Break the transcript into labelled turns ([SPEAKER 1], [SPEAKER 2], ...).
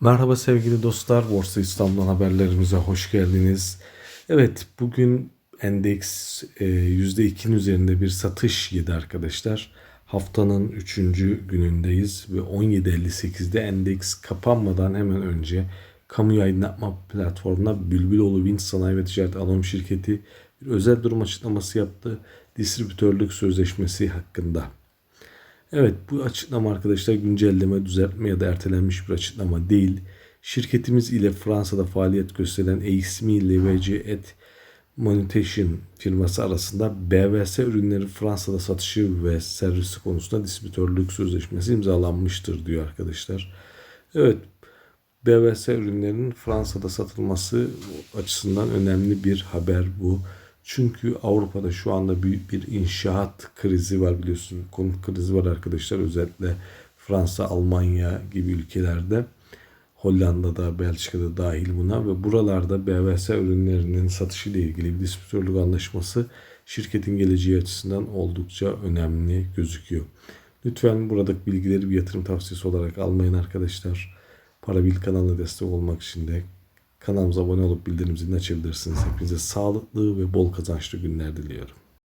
[SPEAKER 1] Merhaba sevgili dostlar, Borsa İstanbul'dan haberlerimize hoş geldiniz. Evet, bugün endeks e, %2'nin üzerinde bir satış yedi arkadaşlar. Haftanın 3. günündeyiz ve 17.58'de endeks kapanmadan hemen önce kamu aydınlatma platformuna Bülbüloğlu Vinç Sanayi ve Ticaret Anonim Şirketi bir özel durum açıklaması yaptı. Distribütörlük sözleşmesi hakkında. Evet bu açıklama arkadaşlar güncelleme, düzeltme ya da ertelenmiş bir açıklama değil. Şirketimiz ile Fransa'da faaliyet gösteren AXMI LVC et Manutention firması arasında BVS ürünleri Fransa'da satışı ve servisi konusunda distribütörlük sözleşmesi imzalanmıştır diyor arkadaşlar. Evet BVS ürünlerinin Fransa'da satılması açısından önemli bir haber bu. Çünkü Avrupa'da şu anda büyük bir inşaat krizi var biliyorsunuz. Konut krizi var arkadaşlar. Özellikle Fransa, Almanya gibi ülkelerde. Hollanda'da, Belçika'da dahil buna ve buralarda BVS ürünlerinin satışı ile ilgili bir distribütörlük anlaşması şirketin geleceği açısından oldukça önemli gözüküyor. Lütfen buradaki bilgileri bir yatırım tavsiyesi olarak almayın arkadaşlar. Parabil kanalına destek olmak için de kanalımıza abone olup bildirim zilini açabilirsiniz. Hepinize sağlıklı ve bol kazançlı günler diliyorum.